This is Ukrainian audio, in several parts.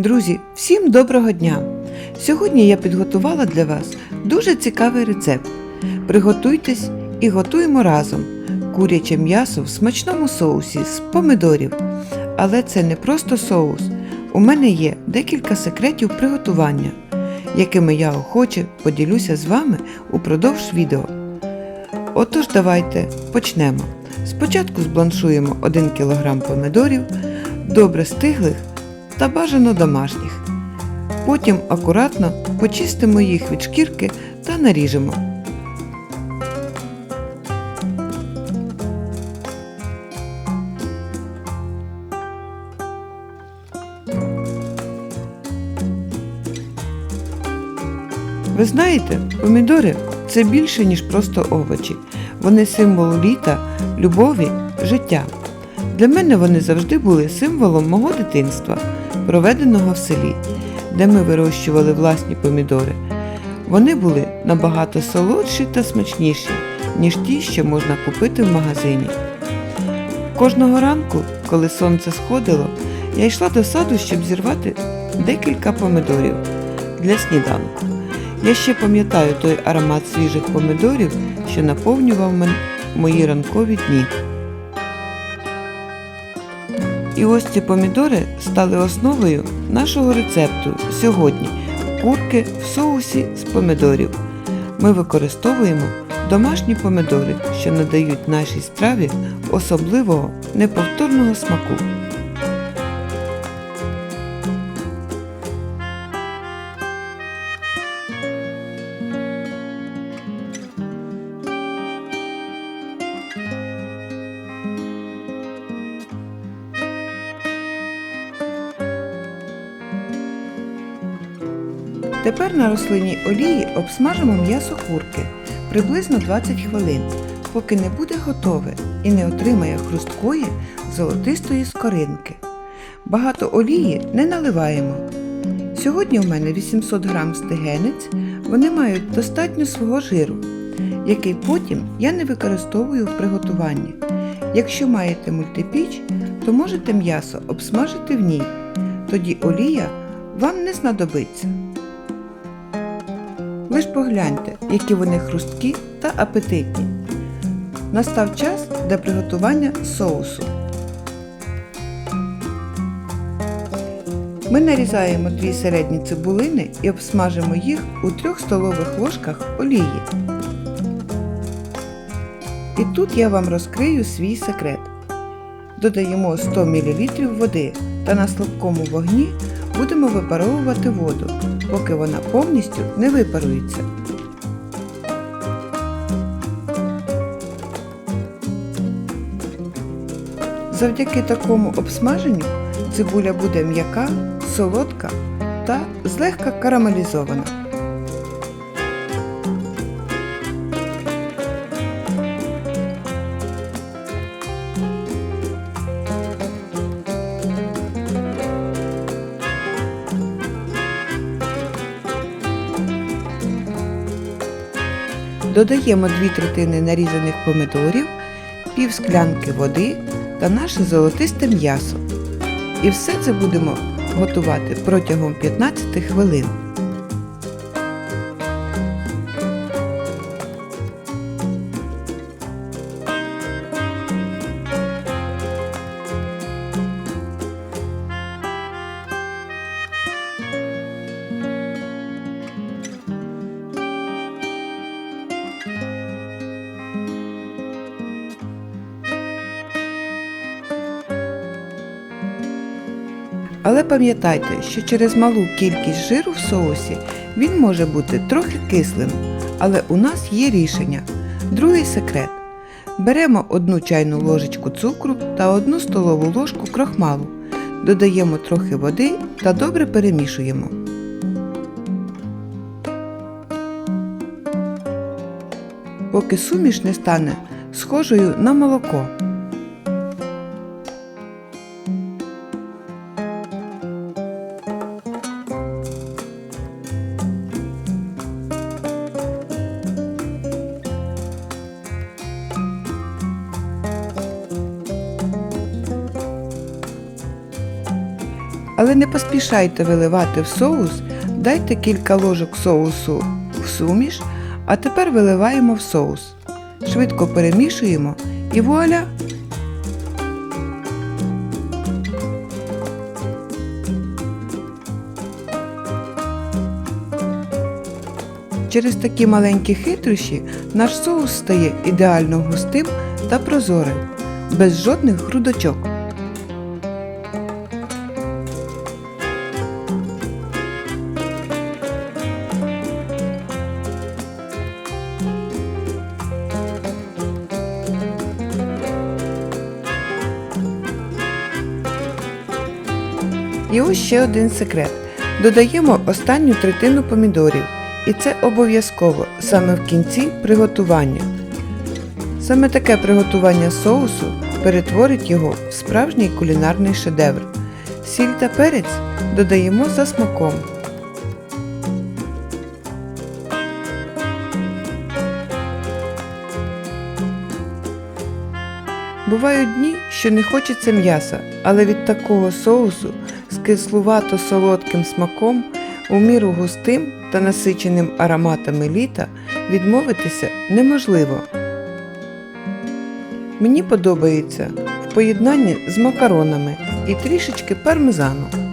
Друзі, всім доброго дня! Сьогодні я підготувала для вас дуже цікавий рецепт. Приготуйтесь і готуємо разом куряче м'ясо в смачному соусі з помидорів. Але це не просто соус. У мене є декілька секретів приготування, якими я охоче поділюся з вами упродовж відео. Отож, давайте почнемо. Спочатку збланшуємо 1 кг помидорів, добре стиглих та бажано домашніх. Потім акуратно почистимо їх від шкірки та наріжемо. Ви знаєте, помідори це більше, ніж просто овочі. Вони символ літа, любові, життя. Для мене вони завжди були символом мого дитинства, проведеного в селі, де ми вирощували власні помідори. Вони були набагато солодші та смачніші, ніж ті, що можна купити в магазині. Кожного ранку, коли сонце сходило, я йшла до саду, щоб зірвати декілька помидорів для сніданку. Я ще пам'ятаю той аромат свіжих помидорів, що наповнював мої ранкові дні. І ось ці помідори стали основою нашого рецепту сьогодні курки в соусі з помідорів. Ми використовуємо домашні помидори, що надають нашій страві особливого неповторного смаку. Тепер на рослинній олії обсмажимо м'ясо курки приблизно 20 хвилин, поки не буде готове і не отримає хрусткої золотистої скоринки. Багато олії не наливаємо. Сьогодні у мене 800 г стегенець, вони мають достатньо свого жиру, який потім я не використовую в приготуванні. Якщо маєте мультипіч, то можете м'ясо обсмажити в ній, тоді олія вам не знадобиться. Ви ж погляньте, які вони хрусткі та апетитні. Настав час для приготування соусу. Ми нарізаємо дві середні цибулини і обсмажимо їх у 3 столових ложках олії. І тут я вам розкрию свій секрет. Додаємо 100 мл води та на слабкому вогні будемо випаровувати воду, поки вона повністю не випарується. Завдяки такому обсмаженню цибуля буде м'яка, солодка та злегка карамелізована. Додаємо 2 третини нарізаних помидорів, пів склянки води та наше золотисте м'ясо. І все це будемо готувати протягом 15 хвилин. Але пам'ятайте, що через малу кількість жиру в соусі він може бути трохи кислим. Але у нас є рішення. Другий секрет. Беремо одну чайну ложечку цукру та одну столову ложку крохмалу. Додаємо трохи води та добре перемішуємо. Поки суміш не стане схожою на молоко. Але не поспішайте виливати в соус, дайте кілька ложок соусу в суміш, а тепер виливаємо в соус. Швидко перемішуємо і вуаля! Через такі маленькі хитрощі наш соус стає ідеально густим та прозорим, без жодних грудочок. І ось ще один секрет. Додаємо останню третину помідорів. І це обов'язково саме в кінці приготування. Саме таке приготування соусу перетворить його в справжній кулінарний шедевр. Сіль та перець додаємо за смаком. Бувають дні, що не хочеться м'яса, але від такого соусу з кислувато-солодким смаком, у міру густим та насиченим ароматами літа відмовитися неможливо. Мені подобається в поєднанні з макаронами і трішечки пармезану.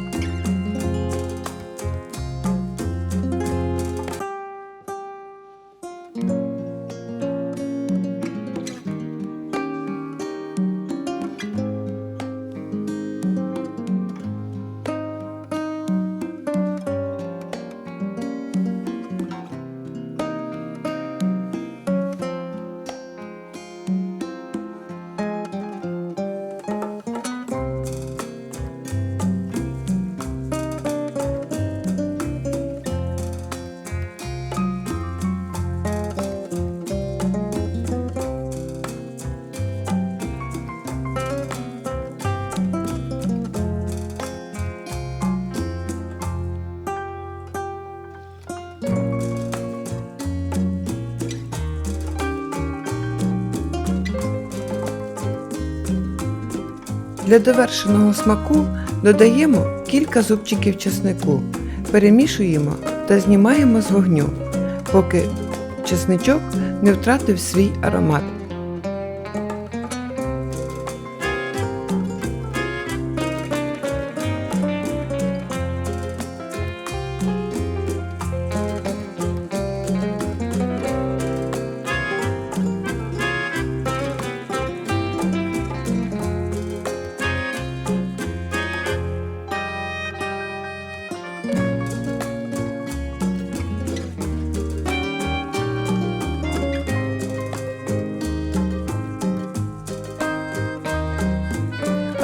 Для довершеного смаку додаємо кілька зубчиків чеснику, перемішуємо та знімаємо з вогню, поки чесничок не втратив свій аромат.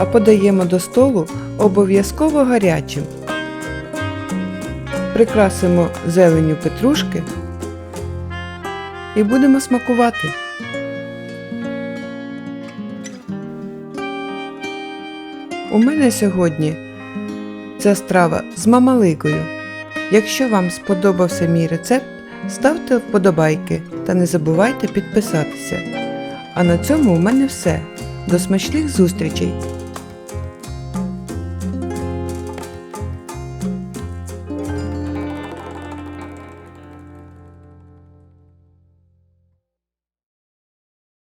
А подаємо до столу обов'язково гарячим. Прикрасимо зеленю петрушки і будемо смакувати. У мене сьогодні ця страва з мамаликою. Якщо вам сподобався мій рецепт, ставте вподобайки та не забувайте підписатися. А на цьому у мене все. До смачних зустрічей!